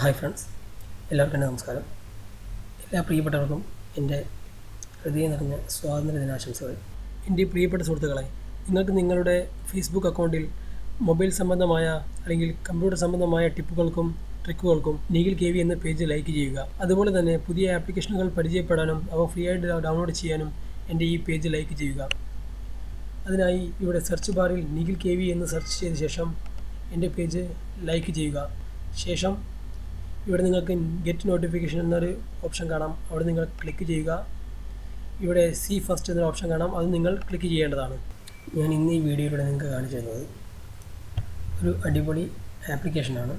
Hi friends എല്ലാവർക്കും എന്റെ നമസ്കാരം. എല്ലാ പ്രിയപ്പെട്ടവർക്കും എന്റെ ഹൃദയം നിറഞ്ഞ സ്വാതന്ത്ര്യ ദിനാശംസകൾ. എന്റെ പ്രിയപ്പെട്ട സുഹൃത്തുക്കളെ നിങ്ങൾക്ക് നിങ്ങളുടെ ഫേസ്ബുക്ക് അക്കൗണ്ടിൽ മൊബൈൽ സംബന്ധമായ അല്ലെങ്കിൽ കമ്പ്യൂട്ടർ സംബന്ധമായ ടിപ്പുകൾക്കും ട്രിക്കുകൾക്കും നീഗിൽ കെ വി എന്ന പേജ് ലൈക്ക് ചെയ്യുക. അതുപോലെ തന്നെ പുതിയ ആപ്ലിക്കേഷനുകൾ പരിചയപ്പെടാനും അവ ഫ്രീ ആയിട്ട് ഡൗൺലോഡ് ചെയ്യാനും എന്റെ ഈ പേജ് ലൈക്ക് ചെയ്യുക. അതിനായി ഇവിടെ സെർച്ച് ബാറിൽ നിഖിൽ കെ വി എന്ന് സെർച്ച് ചെയ്ത ശേഷം എന്റെ പേജ് ലൈക്ക് ചെയ്യുക. ശേഷം ഇവിടെ നിങ്ങൾക്ക് ഗെറ്റ് നോട്ടിഫിക്കേഷൻ എന്നൊരു ഓപ്ഷൻ കാണാം. അവിടെ നിങ്ങൾ ക്ലിക്ക് ചെയ്യുക. ഇവിടെ സി ഫസ്റ്റ് എന്നൊരു ഓപ്ഷൻ കാണാം. അത് നിങ്ങൾ ക്ലിക്ക് ചെയ്യേണ്ടതാണ്. ഞാൻ ഇന്ന് ഈ വീഡിയോയിലൂടെ നിങ്ങൾക്ക് കാണിച്ചു തരുന്നത് ഒരു അടിപൊളി ആപ്ലിക്കേഷനാണ്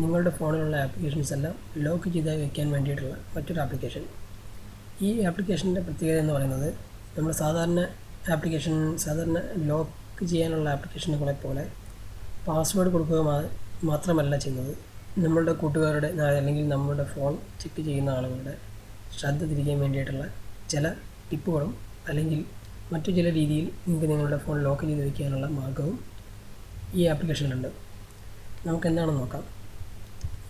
നിങ്ങളുടെ ഫോണിലുള്ള ആപ്ലിക്കേഷൻസ് എല്ലാം ലോക്ക് ചെയ്ത് വയ്ക്കാൻ വേണ്ടിയിട്ടുള്ള മറ്റൊരു ആപ്ലിക്കേഷൻ ഈ ആപ്ലിക്കേഷന്റെ പ്രത്യേകത എന്ന് പറയുന്നത് നമ്മൾ സാധാരണ ആപ്ലിക്കേഷൻ സാധാരണ ലോക്ക് ചെയ്യാനുള്ള ആപ്ലിക്കേഷനുകളെ പോലെ പാസ്വേഡ് കൊടുക്കുക മാത്രമല്ല ചെയ്യുന്നത്. നമ്മളുടെ കൂട്ടുകാരുടെ അല്ലെങ്കിൽ നമ്മുടെ ഫോൺ ചെക്ക് ചെയ്യുന്ന ആളുകളുടെ ശ്രദ്ധ തിരിക്കാൻ വേണ്ടിയിട്ടുള്ള ചില ടിപ്പുകളും അല്ലെങ്കിൽ മറ്റു ചില രീതിയിൽ നിങ്ങൾക്ക് നിങ്ങളുടെ ഫോൺ ലോക്ക് ചെയ്ത് വയ്ക്കാനുള്ള മാർഗവും ഈ ആപ്ലിക്കേഷനിലുണ്ട്. നമുക്ക് എന്താണെന്ന് നോക്കാം.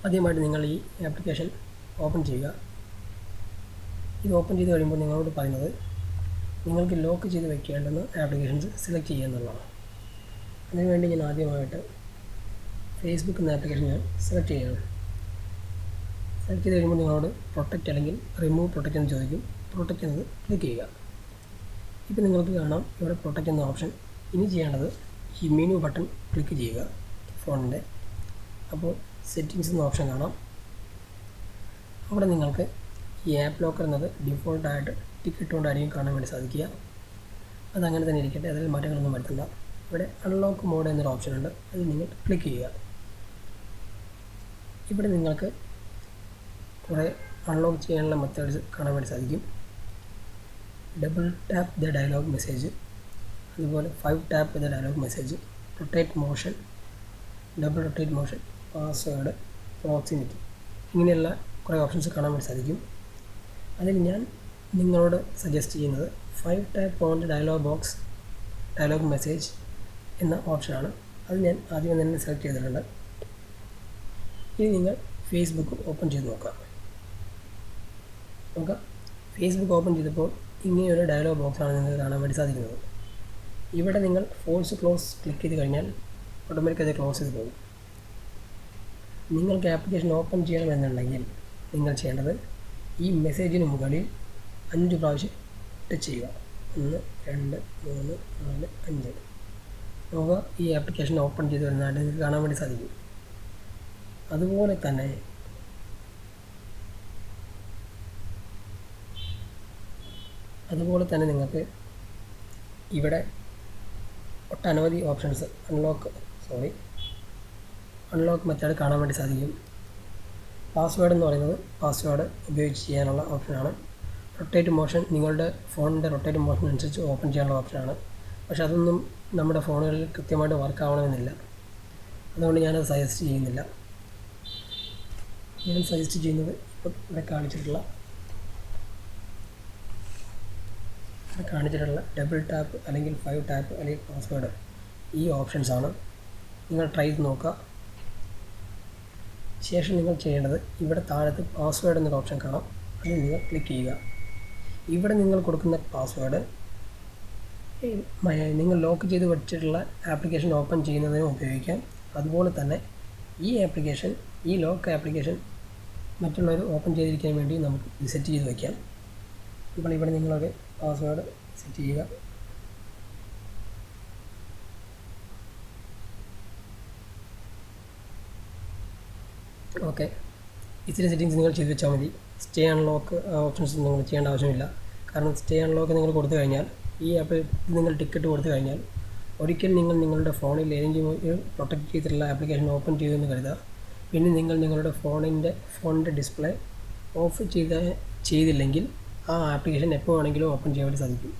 ആദ്യമായിട്ട് നിങ്ങൾ ഈ ആപ്ലിക്കേഷൻ ഓപ്പൺ ചെയ്യുക. ഇത് ഓപ്പൺ ചെയ്ത് കഴിയുമ്പോൾ നിങ്ങളോട് പറയുന്നത് നിങ്ങൾക്ക് ലോക്ക് ചെയ്ത് വെക്കേണ്ടുന്ന ആപ്ലിക്കേഷൻസ് സെലക്ട് ചെയ്യുക എന്നുള്ളതാണ്. അതിനുവേണ്ടി ഞാൻ ആദ്യമായിട്ട് ഫേസ്ബുക്ക് എന്ന ആപ്ലിക്കേഷൻ ഞാൻ സെലക്ട് ചെയ്യണം. സെലക്ട് ചെയ്ത് കഴിയുമ്പോൾ നിങ്ങളോട് പ്രൊട്ടക്റ്റ് അല്ലെങ്കിൽ റിമൂവ് പ്രൊട്ടക്റ്റ് എന്ന് ചോദിക്കും. പ്രൊട്ടക്റ്റ് എന്നത് ക്ലിക്ക് ചെയ്യുക. ഇപ്പോൾ നിങ്ങൾക്ക് കാണാം ഇവിടെ പ്രൊട്ടക്റ്റ് എന്ന ഓപ്ഷൻ ഇനി ചെയ്യേണ്ടത് ഈ മെനു ബട്ടൺ ക്ലിക്ക് ചെയ്യുക. ഫോണിന്റെ അപ്പോൾ സെറ്റിങ്സ് എന്ന ഓപ്ഷൻ കാണാം. അവിടെ നിങ്ങൾക്ക് ഈ ആപ്പ് ലോക്കർ എന്നത് ഡിഫോൾട്ടായിട്ട് ടിക്ക് ഇട്ടുകൊണ്ടായിരിക്കും കാണാൻ വേണ്ടി സാധിക്കുക. അതങ്ങനെ തന്നെ ഇരിക്കട്ടെ. അതിൽ മാറ്റങ്ങളൊന്നും വരുത്തണ്ട. ഇവിടെ അൺലോക്ക് മോഡ് എന്നൊരു ഓപ്ഷൻ ഉണ്ട്. അതിൽ നിങ്ങൾ ക്ലിക്ക് ചെയ്യുക. ഇവിടെ നിങ്ങൾക്ക് കുറേ അൺലോക്ക് ചെയ്യാനുള്ള മെത്തേഡ്സ് കാണാൻ വേണ്ടി സാധിക്കും. Double tap the dialogue message അതുപോലെ five tap the dialogue message rotate motion double rotate motion password proximity ഇങ്ങനെയുള്ള കുറേ ഓപ്ഷൻസ് കാണാൻ വേണ്ടി സാധിക്കും. അതിൽ ഞാൻ നിങ്ങളോട് സജസ്റ്റ് ചെയ്യുന്നത് five tap on dialogue box dialogue message എന്ന ഓപ്ഷനാണ് അത് ഞാൻ ആദ്യം തന്നെ സെലക്ട് ചെയ്തിട്ടുണ്ട്. ഇനി നിങ്ങൾ ഫേസ്ബുക്ക് ഓപ്പൺ ചെയ്ത് നോക്കാം നോക്കാം ഫേസ്ബുക്ക് ഓപ്പൺ ചെയ്തപ്പോൾ ഇങ്ങനെയൊരു ഡയലോഗ് ബോക്സാണ് നിങ്ങൾക്ക് കാണാൻ വേണ്ടി സാധിക്കുന്നത്. ഇവിടെ നിങ്ങൾ ഫോഴ്സ് ക്ലോസ് ക്ലിക്ക് ചെയ്ത് കഴിഞ്ഞാൽ ഓട്ടോമാറ്റിക് അത് ക്ലോസ് ചെയ്ത് പോകും. നിങ്ങൾക്ക് ആപ്ലിക്കേഷൻ ഓപ്പൺ ചെയ്യണമെന്നുണ്ടെങ്കിൽ നിങ്ങൾ ചെയ്യേണ്ടത് ഈ മെസ്സേജിന് മുകളിൽ അഞ്ച് പ്രാവശ്യം ടച്ച് ചെയ്യുക. ഒന്ന് രണ്ട് മൂന്ന് നാല് അഞ്ച്. നോക്കുക ഈ ആപ്ലിക്കേഷൻ ഓപ്പൺ ചെയ്ത് വരുന്നതായിട്ട് നിങ്ങൾക്ക് കാണാൻ വേണ്ടി സാധിക്കും. അതുപോലെ തന്നെ അതുപോലെ തന്നെ നിങ്ങൾക്ക് ഇവിടെ ഒട്ടനവധി options unlock sorry unlock method കാണാൻ വേണ്ടി സാധിക്കും. പാസ്വേഡ് എന്ന് പറയുന്നത് പാസ്വേഡ് ഉപയോഗിച്ച് ചെയ്യാനുള്ള ഓപ്ഷനാണ് റൊട്ടേറ്റ് മോഷൻ നിങ്ങളുടെ ഫോണിന്റെ റൊട്ടേറ്റ് മോഷൻ അനുസരിച്ച് ഓപ്പൺ ചെയ്യാനുള്ള ഓപ്ഷനാണ് പക്ഷെ അതൊന്നും നമ്മുടെ ഫോണുകളിൽ കൃത്യമായിട്ട് വർക്ക് ആവണമെന്നില്ല. അതുകൊണ്ട് ഞാനത് സജസ്റ്റ് ചെയ്യുന്നില്ല. ഞാൻ സജസ്റ്റ് ചെയ്യുന്നത് ഇപ്പം ഇവിടെ കാണിച്ചിട്ടുള്ള ഇവിടെ കാണിച്ചിട്ടുള്ള ഡബിൾ ടാപ്പ് അല്ലെങ്കിൽ ഫൈവ് ടാപ്പ് അല്ലെങ്കിൽ പാസ്വേഡ് ഈ ഓപ്ഷൻസ് ആണ്. നിങ്ങൾ ട്രൈ ചെയ്ത് നോക്കുക. ശേഷം നിങ്ങൾ ചെയ്യേണ്ടത് ഇവിടെ താഴത്ത് പാസ്വേഡ് എന്നൊരു ഓപ്ഷൻ കാണാം. അതിൽ നിങ്ങൾ ക്ലിക്ക് ചെയ്യുക. ഇവിടെ നിങ്ങൾ കൊടുക്കുന്ന പാസ്വേഡ് നിങ്ങൾ ലോക്ക് ചെയ്ത് വെച്ചിട്ടുള്ള ആപ്ലിക്കേഷൻ ഓപ്പൺ ചെയ്യുന്നതിനും ഉപയോഗിക്കാം. അതുപോലെ തന്നെ ഈ ആപ്ലിക്കേഷൻ ഈ ലോക്ക് ആപ്ലിക്കേഷൻ മറ്റുള്ളവർ ഓപ്പൺ ചെയ്തിരിക്കാൻ വേണ്ടി നമുക്ക് സെറ്റ് ചെയ്ത് വയ്ക്കാം ഇപ്പോൾ ഇവിടെ നിങ്ങളൊരു പാസ്വേഡ് സെറ്റ് ചെയ്യുക. ഓക്കെ ഇത്തിരി സെറ്റിങ്സ് നിങ്ങൾ ചെയ്ത് വെച്ചാൽ മതി. സ്റ്റേ അൺലോക്ക് ഓപ്ഷൻസ് നിങ്ങൾ ചെയ്യേണ്ട ആവശ്യമില്ല. കാരണം സ്റ്റേ അൺലോക്ക് നിങ്ങൾ കൊടുത്തു കഴിഞ്ഞാൽ ഈ ആപ്പിൽ നിങ്ങൾ ടിക്കറ്റ് കൊടുത്തു കഴിഞ്ഞാൽ ഒരിക്കൽ നിങ്ങൾ നിങ്ങളുടെ ഫോണിൽ ഏതെങ്കിലും ഒരു പ്രൊട്ടക്റ്റ് ചെയ്തിട്ടുള്ള ആപ്ലിക്കേഷൻ ഓപ്പൺ ചെയ്തു എന്ന് കരുതുക. പിന്നെ നിങ്ങൾ നിങ്ങളുടെ ഫോണിന്റെ ഫോണിന്റെ ഡിസ്പ്ലേ ഓഫ് ചെയ്ത ചെയ്തില്ലെങ്കിൽ ആ ആപ്ലിക്കേഷൻ എപ്പോൾ വേണമെങ്കിലും ഓപ്പൺ ചെയ്യാൻ വേണ്ടി സാധിക്കും.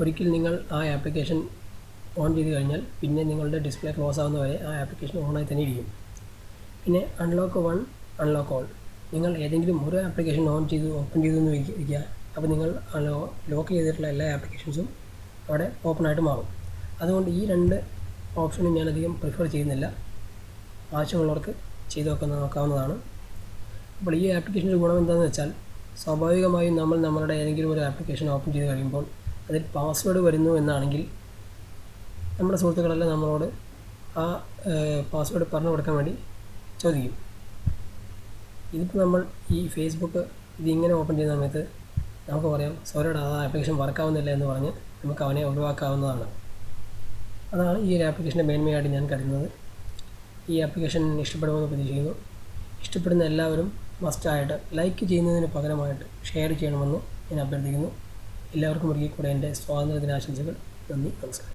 ഒരിക്കൽ നിങ്ങൾ ആ ആപ്ലിക്കേഷൻ ഓൺ ചെയ്ത് കഴിഞ്ഞാൽ പിന്നെ നിങ്ങളുടെ ഡിസ്പ്ലേ ക്ലോസ് ആവുന്നവരെ ആ ആപ്ലിക്കേഷൻ ഓണായി തന്നെ ഇരിക്കും. പിന്നെ അൺലോക്ക് വൺ അൺലോക്ക് ഓൾ. നിങ്ങൾ ഏതെങ്കിലും ഒരു ആപ്ലിക്കേഷൻ ഓൺ ചെയ്ത് ഓപ്പൺ ചെയ്തു എന്ന് വയ്ക്കുക അപ്പോൾ നിങ്ങൾ ലോക്ക് ചെയ്തിട്ടുള്ള എല്ലാ ആപ്ലിക്കേഷൻസും അവിടെ ഓപ്പൺ ആയിട്ട് മാറും. അതുകൊണ്ട് ഈ രണ്ട് ഓപ്ഷനും ഞാനധികം പ്രിഫർ ചെയ്യുന്നില്ല. ആവശ്യമുള്ളവർക്ക് ചെയ്ത് നോക്കുന്ന നോക്കാവുന്നതാണ്. അപ്പോൾ ഈ ആപ്ലിക്കേഷന്റെ ഗുണം എന്താണെന്ന് വെച്ചാൽ സ്വാഭാവികമായും നമ്മൾ നമ്മളുടെ ഏതെങ്കിലും ഒരു ആപ്ലിക്കേഷൻ ഓപ്പൺ ചെയ്ത് കഴിയുമ്പോൾ അതിൽ പാസ്വേഡ് വരുന്നു എന്നാണെങ്കിൽ നമ്മുടെ സുഹൃത്തുക്കളെല്ലാം നമ്മളോട് ആ പാസ്വേഡ് പറഞ്ഞു കൊടുക്കാൻ വേണ്ടി ചോദിക്കും. ഇതിപ്പോൾ നമ്മൾ ഈ ഫേസ്ബുക്ക് ഇതിങ്ങനെ ഓപ്പൺ ചെയ്യുന്ന സമയത്ത് നമുക്ക് പറയാം സോറിയുടെ ആ ആപ്ലിക്കേഷൻ വർക്കാവുന്നില്ല എന്ന് പറഞ്ഞ് നമുക്ക് അവനെ ഒഴിവാക്കാവുന്നതാണ്. അതാണ് ഈ ഒരു ആപ്ലിക്കേഷന്റെ മേന്മയായിട്ട് ഞാൻ കരുതുന്നത്. ഈ ആപ്ലിക്കേഷൻ ഇഷ്ടപ്പെടുമെന്ന് പ്രതീക്ഷിക്കുന്നു. ഇഷ്ടപ്പെടുന്ന എല്ലാവരും മസ്റ്റായിട്ട് ലൈക്ക് ചെയ്യുന്നതിന് പകരമായിട്ട് ഷെയർ ചെയ്യണമെന്ന് ഞാൻ അഭ്യർത്ഥിക്കുന്നു. എല്ലാവർക്കും ഒരിക്കൽ കൂടെ എന്റെ സ്വാതന്ത്ര്യ ദിനാശംസകൾ നന്ദി നമസ്കാരം.